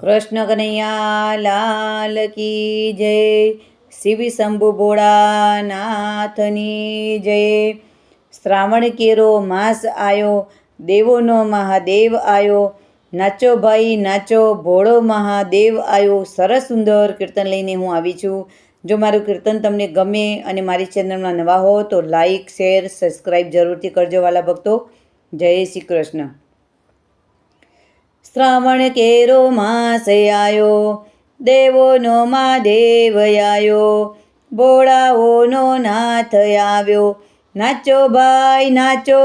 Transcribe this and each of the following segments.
કૃષ્ણ કનૈયા લાલ કી જય. શિવ શંભુ ભોળાનાથની જય. શ્રાવણ કેરો માસ આયો, દેવોનો મહાદેવ આયો. નાચો ભાઈ, નાચો, ભોળો મહાદેવ આવ્યો સરસ સુંદર કીર્તન લઈને હું આવી છું. જો મારું કીર્તન તમને ગમે અને મારી ચેનલમાં નવા હો તો લાઈક, શેર સબસ્ક્રાઈબ જરૂરથી કરજો વાલા ભક્તો. જય શ્રી કૃષ્ણ. શ્રાવણ કેરો માસ આયો, દેવોનો માં દેવ આયો, ભોળાઓનો નાથ આવ્યો, નાચો ભાઈ, નાચો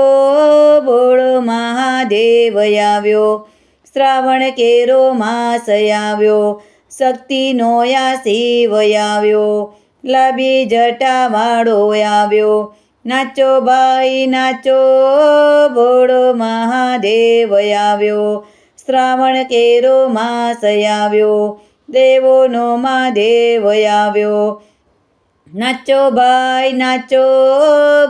ભોળો મહાદેવ આવ્યો. શ્રાવણ કેરો માસ આવ્યો, શક્તિનો યા શિવ આવ્યો લાબી જટાવાળો આવ્યો. નાચો ભાઈ, નાચો ભોળો મહાદેવ આવ્યો. શ્રાવણ કેરો માસ આવ્યો, દેવોનો મહાદેવ આવ્યો. નાચો ભાઈ, નાચો,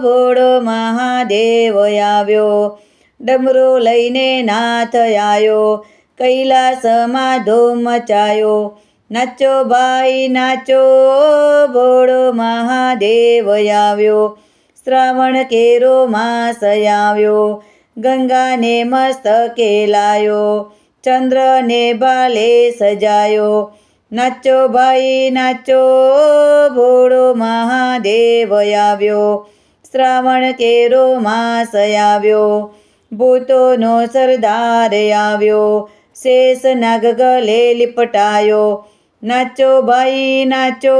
ભોળો મહાદેવ આવ્યો. ડમરો લઈને નાથ આવ્યો કૈલાસમાં ધૂમ મચાયો. નાચો ભાઈ, નાચો, ભોળો મહાદેવ આવ્યો. શ્રાવણ કેરો માસ આવ્યો ગંગાને મસ્તકે લાયો ચંદ્રને ભાલે સજાયો. નાચો ભાઈ, નાચો, ભોળો મહાદેવ આવ્યો. શ્રાવણ કેરો માસ આવ્યો. ભૂતોનો સરદાર આવ્યો. શેષ નાગ ગલે લીપટાયો. નાચો ભાઈ, નાચો,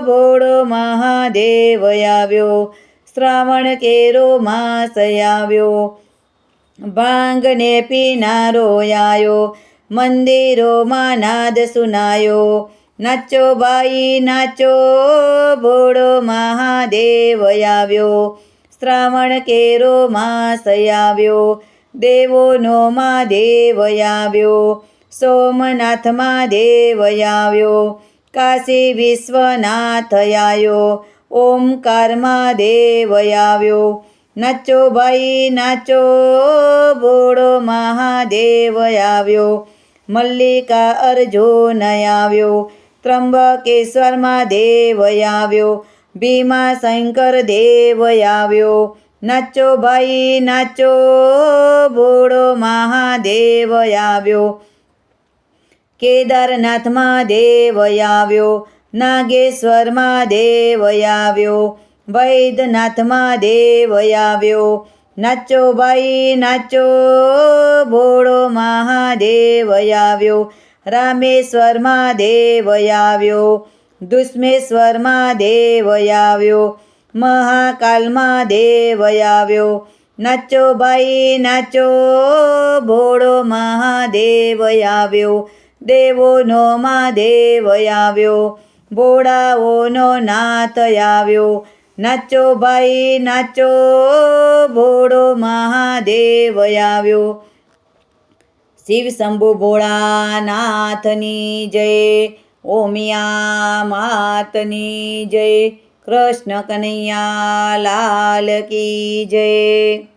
ભોળો મહાદેવ આવ્યો. શ્રાવણ કેરો માસ આવ્યો. ભાંગને પીનારો આવ્યો મંદિરોમાં નાદ સુનાયો. નાચો ભાઈ, નાચો ભોળો મહાદેવ આવ્યો. શ્રાવણ કેરો માસ આવ્યો. દેવોનો મહાદેવ આવ્યો. સોમનાથમાં મહાદેવ આવ્યો. કાશી વિશ્વનાથ આવ્યો ઓમકારમાં દેવ આવ્યો નાચો ભાઈ, નાચો બોડો મહાદેવ આવ્યો મલ્લિકા અર્જુન આવ્યો ત્રંબકેશ્વરમાં દેવ આવ્યો ભીમા શંકર દેવ આવ્યો નાચો ભાઈ, નાચો બોડો મહાદેવ આવ્યો કેદારનાથમાં દેવ આવ્યો નાગેશ્વરમાં દેવ આવ્યો વૈદ્યનાથમાં દેવ આવ્યો નાચો ભાઈ નાચો ભોળો મહાદેવ આવ્યો રામેશ્વરમાં દેવ આવ્યો દુષ્મેશ્વરમાં દેવ આવ્યો મહાકાલમાં દેવ આવ્યો નાચો ભાઈ નાચો ભોળો મહાદેવ આવ્યો દેવોનો મહાદેવ આવ્યો ભોળાઓનો નાથ આવ્યો. નાચો ભાઈ, નાચો ભોળો મહાદેવ આવ્યો. શિવ શંભુ ભોળાનાથની જય, ઓમિયા માતની જય, કૃષ્ણ કનૈયા લાલ કી જય.